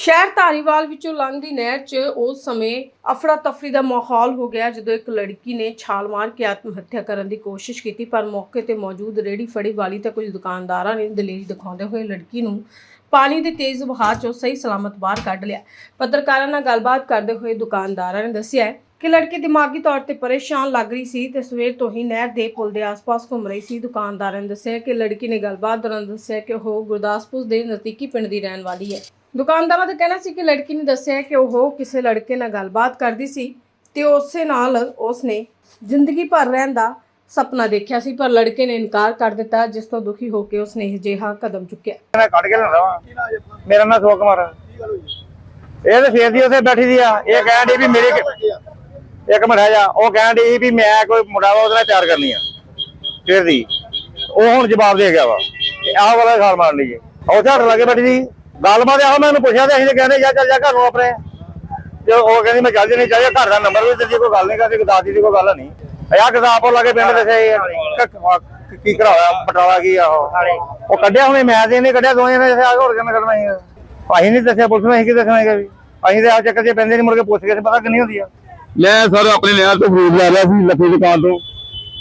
ਸ਼ਹਿਰ ਧਾਰੀਵਾਲ ਵਿੱਚੋਂ ਲੰਘਦੀ ਨਹਿਰ 'ਚ ਉਸ ਸਮੇਂ ਅਫਰਾ ਤਫਰੀ ਦਾ ਮਾਹੌਲ ਹੋ ਗਿਆ, ਜਦੋਂ ਇੱਕ ਲੜਕੀ ਨੇ ਛਾਲ ਮਾਰ ਕੇ ਆਤਮ ਹੱਤਿਆ ਕਰਨ ਦੀ ਕੋਸ਼ਿਸ਼ ਕੀਤੀ, ਪਰ ਮੌਕੇ ਤੇ ਮੌਜੂਦ ਰੇੜੀ ਫੜੀ ਵਾਲੀ ਤੇ ਕੁਝ ਦੁਕਾਨਦਾਰਾਂ ਨੇ ਦਲੇਰੀ ਦਿਖਾਉਂਦੇ ਹੋਏ ਲੜਕੀ ਨੂੰ ਪਾਣੀ ਦੇ ਤੇਜ਼ ਵਹਾਅ 'ਚੋਂ ਸਹੀ ਸਲਾਮਤ ਬਾਹਰ ਕੱਢ ਲਿਆ। ਪੱਤਰਕਾਰਾਂ ਨਾਲ ਗੱਲਬਾਤ ਕਰਦੇ ਹੋਏ ਦੁਕਾਨਦਾਰਾਂ ਨੇ ਦੱਸਿਆ ਕਿ ਲੜਕੀ ਦਿਮਾਗੀ ਤੌਰ ਤੇ ਪਰੇਸ਼ਾਨ ਲੱਗ ਰਹੀ ਸੀ ਤੇ ਸਵੇਰ ਤੋਂ ਹੀ ਨਹਿਰ ਦੇ ਪੁਲ ਦੇ ਆਸ-ਪਾਸ ਘੁੰਮ ਰਹੀ ਸੀ। ਦੁਕਾਨਦਾਰਾਂ ਨੇ ਦੱਸਿਆ ਕਿ ਲੜਕੀ ਨੇ ਗੱਲਬਾਤ ਦੌਰਾਨ ਦੱਸਿਆ ਕਿ ਉਹ ਗੁਰਦਾਸਪੁਰ ਦੇ ਨਜ਼ਦੀਕੀ ਪਿੰਡ ਦੀ ਰਹਿਣ ਵਾਲੀ ਹੈ। ਦੁਕਾਨਦਾਰਾਂ ਦਾ ਕਹਿਣਾ ਸੀ ਕਿ ਲੜਕੀ ਨੇ ਦੱਸਿਆ ਕਿ ਉਹ ਕਿਸੇ ਲੜਕੇ ਨਾਲ ਗੱਲਬਾਤ ਕਰਦੀ ਸੀ ਤੇ ਉਸੇ ਨਾਲ ਉਸਨੇ ਜ਼ਿੰਦਗੀ ਭਰ ਰਹਿਣ ਦਾ ਸੁਪਨਾ ਦੇਖਿਆ ਸੀ, ਪਰ ਲੜਕੇ ਨੇ ਇਨਕਾਰ ਕਰ ਦਿੱਤਾ, ਜਿਸ ਤੋਂ ਦੁਖੀ ਹੋ ਕੇ ਉਸਨੇ ਇਹ ਜਿਹਾ ਕਦਮ ਚੁੱਕਿਆ। ਮੈਂ ਕੱਢ ਕੇ ਲੈਂਦਾ ਵਾ। ਮੇਰਾ ਨਾਮ ਸੋਕ ਕੁਮਾਰ ਇਹ ਤੇ ਫੇਰ ਦੀ ਉੱਥੇ ਬੈਠੀ ਦੀ ਆ। ਇਹ ਕਹਿਣ ਦੀ ਵੀ ਮੇਰੀ ਇੱਕ ਮਿੰਟ ਜਾ। ਉਹ ਕਹਿਣ ਦੀ ਵੀ ਮੈਂ ਕੋਈ ਮੁੰਡਾ ਵਾ, ਉਹਦੇ ਨਾਲ ਪਿਆਰ ਕਰਨੀ ਆ। ਫੇਰ ਦੀ। ਉਹ ਹੁਣ ਜਵਾਬ ਦੇ ਗਿਆ ਵਾ। ਤੇ ਆਹ ਵਾਲਾ ਖਾਲ ਮਾਰ ਲਈਏ ਉਹ ਝਾੜ ਲੱਗੇ ਬੈਠੀ ਦੀ ਗੱਲਬਾਤ ਆਹ ਮੈਂ ਉਹਨੂੰ ਪੁੱਛਿਆ ਤੇ ਅਸੀਂ ਤੇ ਕਹਿੰਦੇ ਜਾ ਚੱਲ ਜਾ ਘਰ ਨੂੰ ਆਪਣੇ। ਤੇ ਉਹ ਕਹਿੰਦੀ ਮੈਂ ਚੱਲ ਜਣੀ ਚਾਹੀਏ ਘਰ ਦਾ ਨੰਬਰ ਵੀ ਦਿੱਤੀ ਕੋਈ ਗੱਲ ਨਹੀਂ ਕਰਦੀ ਦਾਦੀ ਦੀ ਕੋਈ ਗੱਲ ਨਹੀਂ। ਆ ਉਹ ਲਾਗੇ ਪਿੰਡ ਦੱਸਿਆ ਇਹ ਕੀ ਕਰਾਇਆ ਬਟਾਲਾ ਕੀ ਆ ਉਹ? ਉਹ ਕੱਢਿਆ ਹੁਣੇ ਮੈਂ ਤੇ ਇਹਨੇ ਕੱਢਿਆ ਦੋਵੇਂ ਨੇ ਦੱਸਿਆ ਹੋਰ ਕਿਵੇਂ ਕੱਢਣਾ ਸੀ? ਅਸੀਂ ਨਹੀਂ ਦੱਸਿਆ ਪੁਲਿਸ ਨੂੰ ਅਸੀਂ ਕੀ ਦੱਸਣਾ ਵੀ? ਅਸੀਂ ਤੇ ਆ ਚੱਕਰ 'ਚ ਪੈਂਦੇ ਨਹੀਂ ਕੇ ਪੁੱਛ ਕੇ ਪਤਾ ਕਿੰਨੀ ਹੁੰਦੀ ਆ। ਮੈਂ ਸਰ ਆਪਣੇ ਨਹਿਰ ਤੋਂ ਫਰੂਟ ਲੈ ਰਿਹਾ ਸੀ ਲੱਖੇ ਦੁਕਾਨ ਤੋਂ।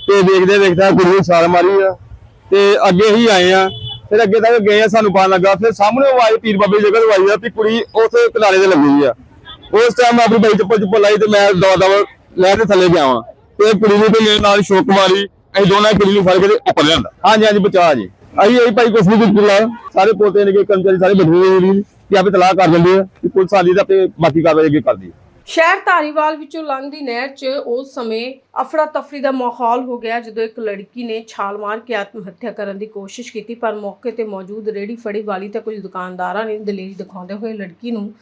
ਤੇ ਦੇਖਦੇ ਦੇਖਦਾ ਕੁੜੀ ਛਾਲ ਮਾਰੀ ਆ। ਤੇ ਅੱਗੇ ਹੀ ਆਏ ਆ। ਫਿਰ ਅੱਗੇ ਤੱਕ ਗਏ ਆ ਸਾਨੂੰ ਪਤਾ ਲੱਗਾ। ਫਿਰ ਸਾਹਮਣੇ ਉਹ ਆਏ ਪੀਰ ਬਾਬੇ ਜਗ੍ਹਾ ਤੋਂ ਆਈ ਆ, ਵੀ ਕੁੜੀ ਉਸ ਕਿਨਾਰੇ ਤੇ ਲੱਗੀ ਆ। ਉਸ ਟਾਈਮ ਆਪਣੀ ਬਾਈ ਚੱਪਲ ਚੁੱਪਲ ਲਾਈ ਤੇ ਮੈਂ ਦਵਾ ਦਵਾ ਲੈ ਕੇ ਥੱਲੇ ਗਿਆ ਵਾਂ। ਤੇ ਕੁੜੀ ਨੂੰ ਤੇ ਮੇਰੇ ਨਾਲ ਸ਼ੋਕ ਮਾਰੀ, ਅਸੀਂ ਦੋਨਾਂ ਕੁੜੀ ਨੂੰ ਫੜ ਕੇ ਉੱਪਰ ਲਿਆਂਦਾ। ਹਾਂਜੀ ਹਾਂਜੀ, ਬਚਾ ਜੀ। ਅਸੀਂ ਇਹ ਭਾਈ ਕੁਛ ਨਹੀਂ ਕੀਤਾ ਸਾਰੇ ਪੋਤੇ ਨੇ ਕਿ ਕਰਮਚਾਰੀ ਸਾਰੇ ਬੈਠੇ ਹੋਏ ਨੇ ਕਿ ਆਪੇ ਤਲਾਕ ਕਰ ਦਿੰਦੇ ਆ ਕਿ ਪੁਲਿਸ ਆਲੀ ਦਾ ਤੇ ਬਾਕੀ ਕਾਰਵਾਈ ਅੱਗੇ ਕਰਦੀ ਹੈ ਸ਼ਹਿਰ ਧਾਰੀਵਾਲ ਵਿੱਚੋਂ ਲੰਘਦੀ ਨਹਿਰ 'ਚ ਉਸ ਸਮੇਂ ਅਫਰਾ ਤਫਰੀ ਦਾ ਮਾਹੌਲ ਹੋ ਗਿਆ ਜਦੋਂ ਇੱਕ ਲੜਕੀ ਨੇ ਛਾਲ ਮਾਰ ਕੇ ਆਤਮ ਹੱਤਿਆ ਕਰਨ ਦੀ ਕੋਸ਼ਿਸ਼ ਕੀਤੀ, ਪਰ ਮੌਕੇ ਤੇ ਮੌਜੂਦ ਰੇੜੀ ਫੜੀ ਵਾਲੀ ਤੇ ਕੁਝ ਦੁਕਾਨਦਾਰਾਂ ਨੇ ਦਲੇਰੀ ਦਿਖਾਉਂਦੇ ਹੋਏ ਲੜਕੀ ਨੂੰ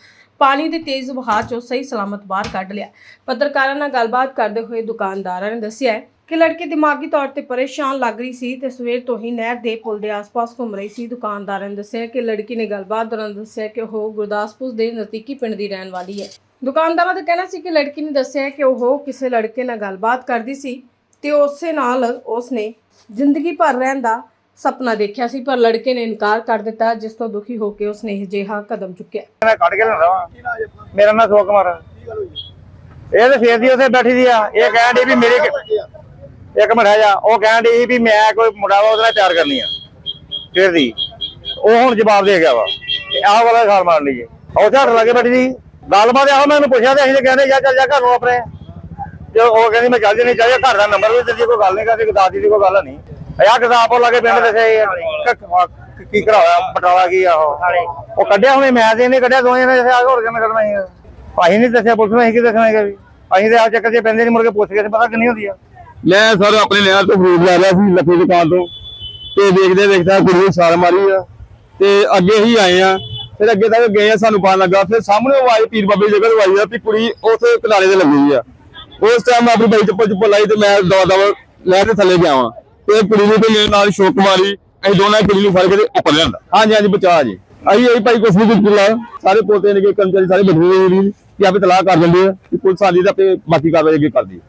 ਪਾਣੀ ਦੇ ਤੇਜ਼ ਵਹਾਅ 'ਚੋਂ ਸਹੀ ਸਲਾਮਤ ਬਾਹਰ ਕੱਢ ਲਿਆ। ਪੱਤਰਕਾਰਾਂ ਨਾਲ ਗੱਲਬਾਤ ਕਰਦੇ ਹੋਏ ਦੁਕਾਨਦਾਰਾਂ ਨੇ ਦੱਸਿਆ ਕਿ ਲੜਕੀ ਦਿਮਾਗੀ ਤੌਰ ਤੇ ਪਰੇਸ਼ਾਨ ਲੱਗ ਰਹੀ ਸੀ ਤੇ ਸਵੇਰ ਤੋਂ ਹੀ ਨਹਿਰ ਦੇ ਪੁਲ ਦੇ ਆਸ-ਪਾਸ ਘੁੰਮ ਰਹੀ ਸੀ। ਦੁਕਾਨਦਾਰਾਂ ਨੇ ਦੱਸਿਆ ਕਿ ਲੜਕੀ ਨੇ ਗੱਲਬਾਤ ਦੌਰਾਨ ਦੱਸਿਆ ਕਿ ਉਹ ਗੁਰਦਾਸਪੁਰ ਦੇ ਨਜ਼ਦੀਕੀ ਪਿੰਡ ਦੀ ਰਹਿਣ ਵਾਲੀ ਹੈ। ਦੁਕਾਨਦਾਰਾਂ ਦਾ ਕਹਿਣਾ ਸੀ ਕਿ ਲੜਕੀ ਨੇ ਦੱਸਿਆ ਕਿ ਉਹ ਕਿਸੇ ਲੜਕੇ ਨਾਲ ਗੱਲਬਾਤ ਕਰਦੀ ਸੀ ਤੇ ਉਸੇ ਨਾਲ ਉਸਨੇ ਜ਼ਿੰਦਗੀ ਭਰ ਰਹਿਣ ਦਾ ਸੁਪਨਾ ਦੇਖਿਆ ਸੀ, ਪਰ ਲੜਕੇ ਨੇ ਇਨਕਾਰ ਕਰ ਦਿੱਤਾ, ਜਿਸ ਤੋਂ ਦੁਖੀ ਹੋ ਕੇ ਉਸਨੇ ਇਹ ਕਦਮ ਚੁੱਕਿਆ। ਮੈਂ ਕੱਢ ਕੇ ਲੈਂਦਾ ਵਾ। ਮੇਰਾ ਨਾਮ ਸੋਕ ਕੁਮਾਰ ਇਹ ਤੇ ਫੇਰ ਦੀ ਉੱਥੇ ਬੈਠੀ ਦੀ ਆ। ਇਹ ਕਹਿਣ ਦੀ ਵੀ ਮੇਰੀ ਇੱਕ ਮਿੰਟ ਜਾ। ਉਹ ਕਹਿਣ ਦੀ ਵੀ ਮੈਂ ਕੋਈ ਮੁੰਡਾ ਵਾ, ਉਹਦੇ ਨਾਲ ਪਿਆਰ ਕਰਨੀ ਆ। ਫੇਰ ਦੀ। ਉਹ ਹੁਣ ਜਵਾਬ ਦੇ ਗਿਆ ਵਾ। ਤੇ ਆਹ ਵਾਲਾ ਖਾਲ ਮਾਰ ਲਈਏ ਉਹ ਝਾੜ ਲੱਗੇ ਬੈਠੀ ਦੀ। ਗੱਲਬਾਤ ਆਹ ਮੈਂ ਉਹਨੂੰ ਪੁੱਛਿਆ ਤੇ ਅਸੀਂ ਤੇ ਕਹਿੰਦੇ ਜਾ ਚੱਲ ਜਾ ਘਰ ਨੂੰ ਆਪਣੇ। ਤੇ ਉਹ ਕਹਿੰਦੀ, ਮੈਂ ਚੱਲ ਜਣੀ ਚਾਹੀਏ ਘਰ ਦਾ ਨੰਬਰ ਵੀ ਦਿੱਤੀ ਕੋਈ ਗੱਲ ਨਹੀਂ ਕਰਦੀ ਦਾਦੀ ਦੀ ਕੋਈ ਗੱਲ ਨਹੀਂ। ਆ ਕਿਤਾਬ ਲਾਗੇ ਪਿੰਡ ਦੱਸਿਆ ਇਹ ਕੀ ਕਰਾਇਆ ਬਟਾਲਾ ਕੀ ਆ ਉਹ? ਕੱਢਿਆ ਹੁਣੇ, ਮੈਂ ਤੇ ਇਹਨੇ ਕੱਢਿਆ, ਦੋਵੇਂ ਨੇ ਦੱਸਿਆ ਹੋਰ ਕਿਵੇਂ ਕੱਢਣਾ ਸੀ? ਅਸੀਂ ਨਹੀਂ ਦੱਸਿਆ, ਪੁਲਿਸ ਨੂੰ ਅਸੀਂ ਕੀ ਦੱਸਣਾ ਹੈਗਾ ਵੀ? ਅਸੀਂ ਤੇ ਆ ਚੱਕਰ 'ਚ ਪੈਂਦੇ ਨਹੀਂ ਮੁੜ ਪੁੱਛ ਕੇ ਪਤਾ ਕਿੰਨੀ ਹੁੰਦੀ ਆ। ਮੈਂ ਸਰ ਆਪਣੇ ਨਹਿਰ ਤੋਂ ਫਰੂਟ ਲੈ ਲਿਆ ਸੀ ਲੱਖੇ ਦੁਕਾਨ ਤੋਂ। ਤੇ ਦੇਖਦੇ ਦੇਖਦਾ ਕੁੜੀ ਨੂੰ ਮਾਰੀ ਆ। ਤੇ ਅੱਗੇ ਹੀ ਆਏ ਆ। ਫਿਰ ਅੱਗੇ ਤੱਕ ਗਏ ਆ ਸਾਨੂੰ ਪਤਾ ਲੱਗਾ। ਫਿਰ ਸਾਹਮਣੇ ਉਹ ਆਏ ਪੀਰ ਬਾਬੇ ਦੀ ਜਗ੍ਹਾ ਤੋਂ ਆਈ ਆ ਵੀ ਕੁੜੀ ਉਸ ਕਿਨਾਰੇ ਤੇ ਲੱਗੀ ਆ। ਉਸ ਟਾਈਮ ਮੈਂ ਆਪਣੀ ਬਾਈ ਚੱਪਲ ਚੁੱਪਲ ਲਾਈ ਤੇ ਮੈਂ ਦਵਾ ਦਵਾ ਲੈ ਕੇ ਥੱਲੇ ਗਿਆ ਵਾਂ। ਤੇ ਕੁੜੀ ਨੂੰ ਤੇ ਮੇਰੇ ਨਾਲ ਸ਼ੋਕ ਮਾਰੀ ਅਸੀਂ ਦੋਨਾਂ ਕੁੜੀ ਨੂੰ ਫੜ ਕੇ ਤੇ ਉੱਪਰ ਲਿਆਂਦਾ ਹਾਂਜੀ ਹਾਂਜੀ ਬਚਾ ਜੀ। ਅਸੀਂ ਇਹੀ ਭਾਈ ਕੁਛ ਨਹੀਂ ਕੀਤਾ। ਸਾਰੇ ਪੋਤੇ ਨੇ ਕਿ ਕਰਮਚਾਰੀ ਸਾਰੇ ਬੈਠੇ ਹੋਏ ਨੇ ਕਿ ਆਪੇ ਤਲਾਕ ਕਰ ਦਿੰਦੇ ਆ ਕਿ ਪੁਲਿਸ ਆਲੀ ਦਾ ਤੇ ਬਾਕੀ ਕਾਰਵਾਈ ਅੱਗੇ ਕਰਦੀ ਹੈ